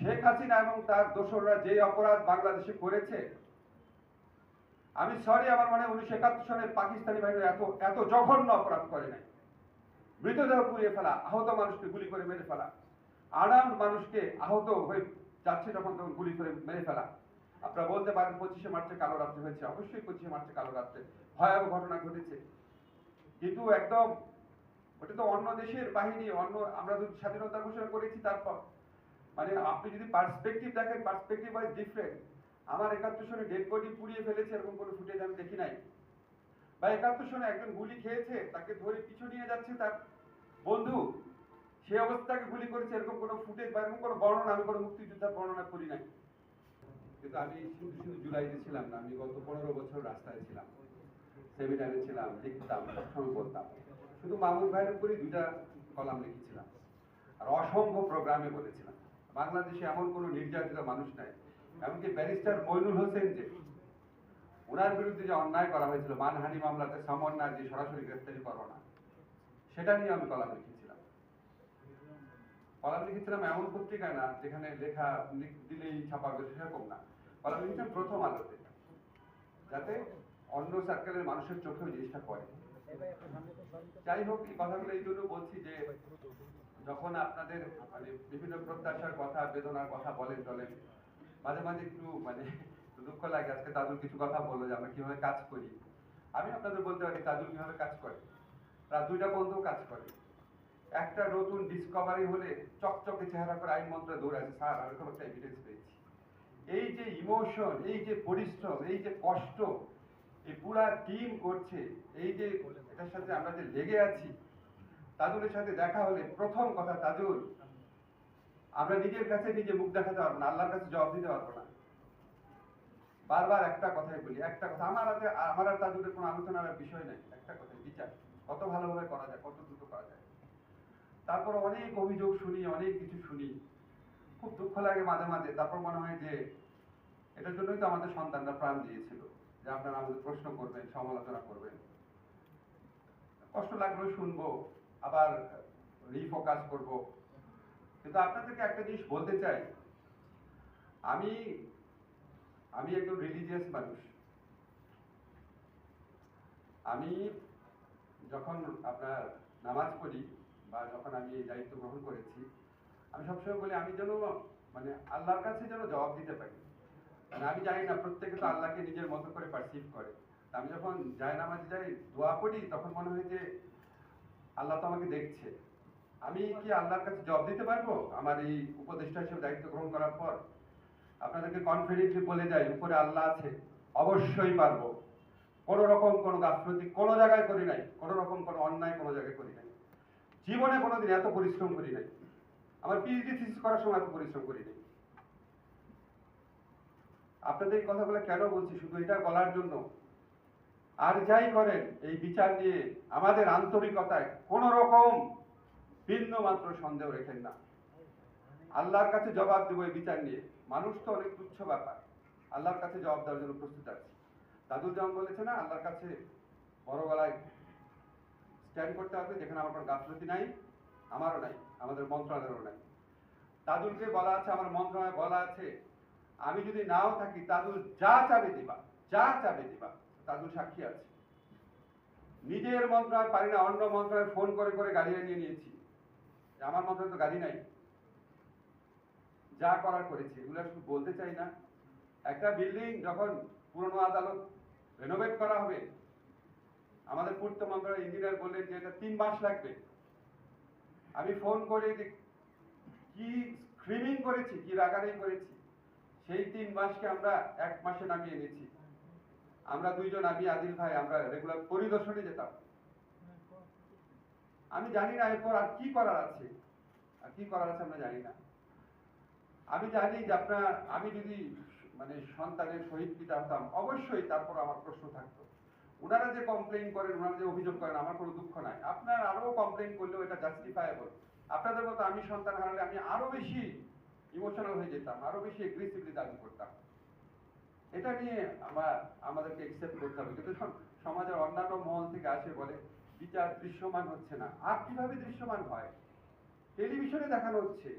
শেখ হাসিনা এবং তার দোসররা যে অপরাধ বাংলাদেশে করেছে, আমি সরি আমার মনে উনিশশো একাত্তর সালে পাকিস্তানি বাহিনী এত এত জঘন্য অপরাধ করে নাই। মৃতদেহ পুড়িয়ে ফেলা, আহত মানুষকে গুলি করে মেরে ফেলা আরাম মানুষকে আহত হয়ে যাচ্ছে যখন তখন গুলি করে মেরে ফেলা। আপনারা বলতে পারেন পঁচিশে মার্চে কালো রাত্রে হয়েছে, অবশ্যই পঁচিশে মার্চে কালো রাত্রে। ভয়াবহ ঘটনা ঘটেছে। কিন্তু একদম, ওটা তো অন্য দেশের বাহিনী, অন্য, আমরা যদি স্বাধীনতা ঘোষণা করেছি, তারপর মানে আপনি যদি পার্সপেক্টিভ দেখেন পার্সপেক্টিভ ওয়াইজ ডিফারেন্ট আমার একাত্তর সনে ডেড বডি পুড়িয়ে ফেলেছে, এরকম কোনো ফুটেজ আমি দেখি নাই। বা একাত্তর সনে একজন গুলি খেয়েছে, তাকে ধরে পিছু নিয়ে যাচ্ছে তার বন্ধু, সে অবস্থাকে গুলি করেছে, এরকম কোনো ফুটেজ বা এরকম কোনো বর্ণনা, আমি কোনো মুক্তিযোদ্ধার বর্ণনা করি নাই। কিন্তু আমি শুধু শুধু জুলাইতে ছিলাম না, আমি গত পনেরো বছর রাস্তায় ছিলাম, সেমিনারে ছিলাম লিখতাম সবসময় বলতাম শুধু মামুন ভাইয়ের উপরই দুইটা কলাম লিখেছিলাম, আর অসংখ্য প্রোগ্রামে বলেছিলাম। বাংলাদেশে এমন কোনো নির্যাতিত মানুষ নাই। এমনকি ব্যারিস্টার মইনুল হোসেন যে ওনার বিরুদ্ধে যে অন্যায় করা হয়েছিল, মানহানি মামলাতে সমন্বয় যে সরাসরি গ্রেফতারি করো না, সেটা নিয়ে আমি কলাম লিখেছিলাম। কলাম লিখেছিলাম এমন পত্রিকায় না, যেখানে লেখা দিলেই ছাপাবে সেরকম না। কলাম লিখেছিলাম প্রথম আলোতে, যাতে অন্য সার্কেলের মানুষের চোখেও জিনিসটা পড়ে। যাই হোক, এই কথাগুলো এই জন্য বলছি যে যখন আপনাদের মানে বিভিন্ন প্রত্যাশার কথা, বেদনার কথা বলেন চলেন মাঝে মাঝে একটু মানে দুঃখ লাগে। আজকে তাজুল কিছু কথা বলল যে আমরা কীভাবে কাজ করি। আমি আপনাদের বলতে পারি, তাজুল কীভাবে কাজ করে? তারা দুইটা বন্ধু কাজ করে। একটা নতুন ডিসকভারি হলে চকচকে চেহারা করে আইন মন্ত্রে দৌড়াচ্ছে স্যার, আমি এরকম একটা এভিডেন্স পেয়েছি। এই যে ইমোশন এই যে পরিশ্রম, এই যে কষ্ট, এই পুরা টিম করছে, এই যে এটার সাথে আমরা যে লেগে আছি তাজুলের সাথে দেখা হলে প্রথম কথা তাজুল, আমরা নিজের কাছে নিজে মুখ দেখাতে পারব না, আল্লাহর কাছে জবাব দিতে পারব না। বারবার একটা কথাই বলি, একটা কথা, আমার হাতে, আমার আর তাজুলের কোনো আলোচনার বিষয় নেই, একটা কথাই, বিচার। কত ভালোভাবে করা যায়, কত দ্রুত করা যায়। তারপর অনেক অভিযোগ শুনি, অনেক কিছু শুনি, খুব দুঃখ লাগে মাঝে মাঝে। তারপর মনে হয় যে এটার জন্যই তো আমাদের সন্তানরা প্রাণ দিয়েছিল, যে আপনারা আমাদের প্রশ্ন করবেন, সমালোচনা করবেন। কষ্ট লাগলেও শুনব। আবার রিফোকাস করব। কিন্তু আপনাদেরকে একটা জিনিস বলতে চাই। আমি আমি একজন রিলিজিয়াস মানুষ। আমি যখন আপনার নামাজ পড়ি বা যখন আমি এই দায়িত্ব গ্রহণ করেছি, আমি সবসময় বলি, আমি যেন মানে আল্লাহর কাছে যেন জবাব দিতে পারি। মানে আমি জানি না, প্রত্যেকে তো আল্লাহকে নিজের মতো করে পারসিভ করে। আমি যখন যায় নামাজ যাই, দোয়া পড়ি, তখন মনে হয় যে আল্লাহ তো আমাকে দেখছে। আমি কি আল্লাহর কাছে জবাব দিতে পারব? আমার এই উপদেষ্টা হিসেবে দায়িত্ব গ্রহণ করার পর? আপনাদেরকে কনফিডেন্টলি বলে যাই, উপরে আল্লাহ আছে, অবশ্যই পারব। কোনো রকম কোনো গাফলতি কোনো জায়গায় করি নাই, কোনো রকম কোনো অন্যায় কোনো জায়গায় করি নাই। জীবনে কোনোদিন এত পরিশ্রম করি নাই। আমার পিএইচডি থিসিস করার সময় এত পরিশ্রম করি নাই। আপনাদের কথাগুলো কেন বলছি? শুধু এটা বলার জন্য আর যাই করেন, এই বিচার নিয়ে আমাদের আন্তরিকতায় কোন রকম ভিন্ন মাত্র সন্দেহ রেখেন না। আল্লাহর কাছে জবাব দেবো এই বিচার নিয়ে। মানুষ তো অনেক তুচ্ছ ব্যাপার। আল্লাহর কাছে জবাব দেওয়ার জন্য প্রস্তুত আছি। দাদুর যেমন বলেছে না, আল্লাহর কাছে বড় গলায় স্ট্যান্ড করতে হবে, যেখানে আমার কোনো গাফলতি নাই, আমারও নাই, আমাদের মন্ত্রণালয়েরও নাই। তাদুলকে বলা আছে, আমার মন্ত্রণালয়ে বলা আছে, আমি যদি নাও থাকি তাদুল যা চাবে দিবা, যা চাবে দিবা। তাদুল সাক্ষী আছে। নিজের মন্ত্রণালয় পারি না, অন্য মন্ত্রণালয়ে ফোন করে করে গাড়ি নিয়ে নিয়েছি। আমার মন্ত্রণালয় তো গাড়ি নাই। যা করার করেছি, এগুলো শুধু বলতে চাই না। একটা বিল্ডিং যখন পুরনো আদালত রেনোভেট করা হবে, আমাদের পূর্ত মন্ত্রণালয় ইঞ্জিনিয়ার বললেন যে এটা তিন মাস লাগবে। আমি ফোন করে যে কি স্ক্রিমিং করেছি, কি রাগারাগি করেছি, সেই তিন মাসকে আমরা এক মাসে নামিয়ে এনেছি। আমরা দুইজন আমি আদিল ভাই, আমরা রেগুলার পরিদর্শনে যেতাম। আমি জানি না এরপর আর কি করার আছে। আর কি করার আছে আমরা জানি না। আমি জানি যে আপনার, আমি যদি মানে সন্তানের শহীদ পিতা হতাম, অবশ্যই তারপর আমার প্রশ্ন থাকতো। ওনারা যে কমপ্লেন করেন ওনারা যে অভিযোগ করেন, আমার কোনো দুঃখ নাই। আপনার আরও কমপ্লেইন করলেও এটা জাস্টিফায়েবল আপনাদের মতো আমি সন্তান হারালে আমি আরও বেশি ইমোশনাল হয়ে যেতাম আরও বেশি এগ্রেসিভলি দাবি করতাম। এটা নিয়ে আমরা, আমাদেরকে একসেপ্ট করতে হবে। কিন্তু সমাজের অন্যান্য মহল থেকে আসে বলে বিচার দৃশ্যমান হচ্ছে না। আর কীভাবে দৃশ্যমান হয়? টেলিভিশনে দেখানো হচ্ছে।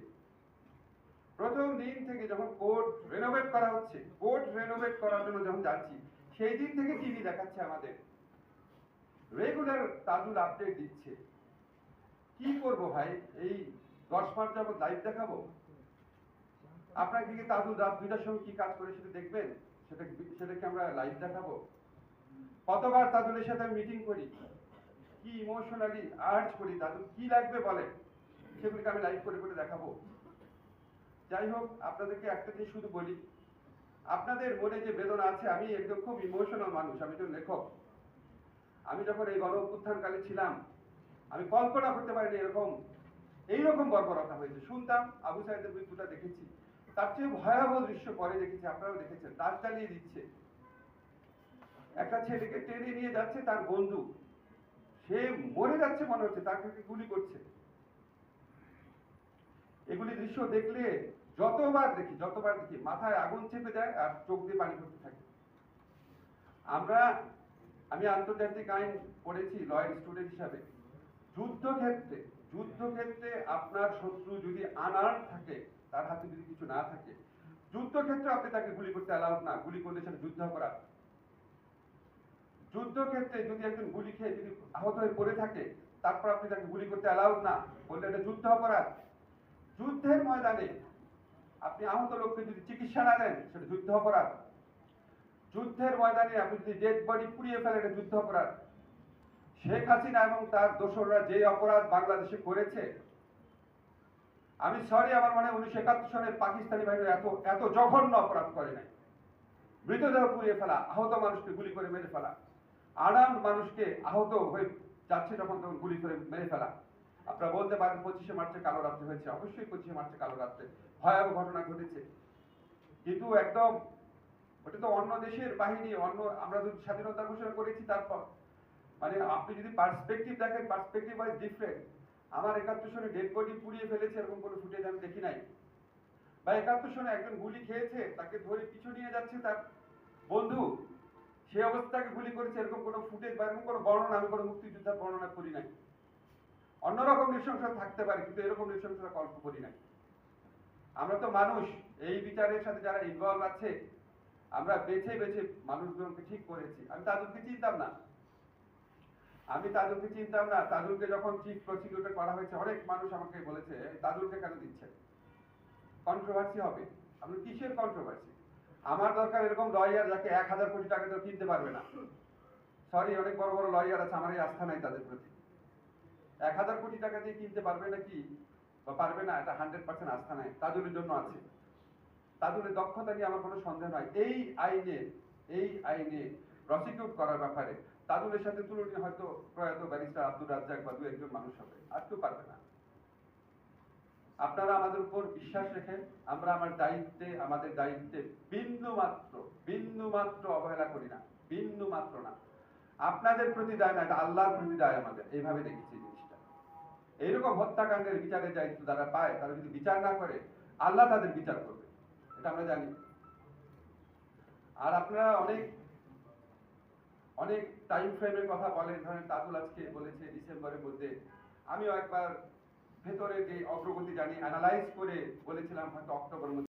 প্রথম দিন থেকে যখন কোর্ট রেনোভেট করা হচ্ছে কোর্ট রেনোভেট করার জন্য যখন যাচ্ছি, সেই দিন থেকে টিভি দেখাচ্ছে আমাদের। রেগুলার তাজুল আপডেট দিচ্ছে। কি করব ভাই? এই দশ মাস যাবত লাইভ দেখাবো? আপনাকে কি তাজুল রাত দুইটার সময় কি কাজ করে সেটা দেখবেন? সেটা সেটাকে আমরা লাইভ দেখাবো। কতবার তাজুলের সাথে মিটিং করি, কি ইমোশনালি আর্জ করি তাজুল কি লাগবে বলে, সেগুলিকে আমি লাইভ করে করে দেখাবো। যাই হোক, আপনাদেরকে একটা জিনিস শুধু বলি, আপনাদের মনে যে বেদনা আছে, আমি একদম খুব ইমোশনাল মানুষ, আমি একজন লেখক। আমি যখন এই গণ অভ্যুত্থানকালে ছিলাম, আমি কল্পনা করতে পারিনি এরকম, এইরকম বর্বরতা হয়েছে। শুনতাম, আবু সাইদের মৃত্যুটা দেখেছি। তার চেয়ে ভয়াবহ দৃশ্য পরে দেখেছি, আপনারাও দেখেছেন। লাশ জ্বালিয়ে দিচ্ছে। একটা ছেলেকে টেনে নিয়ে যাচ্ছে তার বন্ধু। সে মরে যাচ্ছে মনে হচ্ছে, তাকে গুলি করছে? এগুলি দৃশ্য দেখলে যতবার দেখি যতবার দেখি, মাথায় আগুন চেপে যায় আর চোখ দিয়ে পানি পড়তে থাকে। আমরা, আমি আন্তর্জাতিক আইন পড়েছি, লয়ার স্টুডেন্ট হিসাবে। যুদ্ধক্ষেত্রে যুদ্ধক্ষেত্রে আপনার শত্রু যদি আনার থাকে তার হাতে যদি কিছু না থাকে, যুদ্ধক্ষেত্রে আপনি তাকে গুলি করতে অ্যালাউড না, গুলি করলে সেটা যুদ্ধ অপরাধ যুদ্ধক্ষেত্রে যদি একজন গুলি খেয়ে যদি আহত হয়ে পড়ে থাকে, তারপর আপনি তাকে গুলি করতে অ্যালাউড না, বললে এটা যুদ্ধ অপরাধ। যুদ্ধের ময়দানে আপনি আহত লোককে যদি চিকিৎসা না দেন, সেটা যুদ্ধ অপরাধ। যুদ্ধের ময়দানে আপনি যদি ডেড বডি পুড়িয়ে ফেলেন, এটা যুদ্ধ অপরাধ। শেখ হাসিনা এবং তার দোসররা যে অপরাধ বাংলাদেশে করেছে আমি সরি আমার মনে উনিশশো একাত্তর সালে পাকিস্তানি বাহিনী এত এত জঘন্য অপরাধ করে নাই। মৃতদেহ পুড়িয়ে ফেলা, আহত মানুষকে গুলি করে মেরে ফেলা আনাম মানুষকে আহত হয়ে যাচ্ছে যখন তখন গুলি করে মেরে ফেলা। আপনারা বলতে পারেন পঁচিশে মার্চে কালো রাত্রে হয়েছে, অবশ্যই পঁচিশে মার্চে কালো রাত্রে। ভয়াবহ ঘটনা ঘটেছে। কিন্তু একদম, ওটা তো অন্য দেশের বাহিনী, অন্য, আমরা যদি স্বাধীনতা ঘোষণা করেছি তারপর। মানে আপনি যদি পার্সপেক্টিভ দেখেন পার্সপেক্টিভ ওয়াইজ ডিফারেন্ট আমার একাত্তর সনে ডেড বডি পুড়িয়ে ফেলেছে, এরকম কোনো ফুটেজ আমি দেখি নাই। বা একাত্তর সনে একজন গুলি খেয়েছে, তাকে ধরে পিছু নিয়ে যাচ্ছে তার বন্ধু। সে অবস্থাকে গুলি করেছে, এরকম কোনো ফুটেজ বা এরকম কোনো বর্ণনা, আমি কোনো মুক্তিযোদ্ধার বর্ণনা করি নাই। অন্যরকম নৃশংসতা থাকতে পারে, কিন্তু এরকম নৃশংসতা কল্প করি নাই। আমরা তো মানুষ, এই বিচারের সাথে যারা ইনভলভ আছে, আমরা বেছে বেছে মানুষজনকে ঠিক করেছি। আমি তাদেরকে চিনতাম না। আমি তাজুলকে চিনতাম না। তাজুলকে যখন চিফ প্রসিকিউটর করা হয়েছে, অনেক মানুষ আমাকে বলেছে "এই তাজুলকে কেন দিচ্ছেন? কন্ট্রোভার্সি হবে। আপনি কিসের কন্ট্রোভার্সি আমার দরকার এরকম লয়ার যাকে এক হাজার কোটি টাকা তো কিনতে পারবে না। সরি অনেক বড় বড় লয়ার আছে, আমার এই আস্থা নাই তাদের প্রতি। এক হাজার কোটি টাকা দিয়ে কিনতে পারবে নাকি? বা পারবে না, এটা হান্ড্রেড পার্সেন্ট আস্থা নাই। তাজুলের জন্য আছে। তাজুলের দক্ষতা নিয়ে আমার কোনো সন্দেহ নয় এই আইনে এই আইনে প্রসিকিউট করার ব্যাপারে তাজুলের সাথে তুলনীয় হয়তো প্রয়াত ব্যারিস্টার আব্দুর রাজ্জাক বা দু একজন মানুষ হবে, আর কেউ পারবে না। আপনারা আমাদের উপর বিশ্বাস রেখেন আমরা আমার দায়িত্বে, আমাদের দায়িত্বে বিন্দু মাত্র বিন্দু মাত্র অবহেলা করি না, বিন্দু মাত্র না। আপনাদের প্রতি দায় না, এটা আল্লাহর প্রতি দায় আমাদের, এইভাবে দেখেছি জিনিসটা। এইরকম হত্যাকাণ্ডের বিচারের দায়িত্ব যারা পায়, তারা যদি বিচার না করে, আল্লাহ তাদের বিচার করবে, এটা আমরা জানি। আর আপনারা অনেক অনেক টাইম ফ্রেমের কথা বলেন, ধরেন তাবুল আজকে বলেছে ডিসেম্বরের মধ্যে। আমিও একবার ভেতরে যে অগ্রগতি জানি অ্যানালাইজ করে বলেছিলাম হয়তো অক্টোবর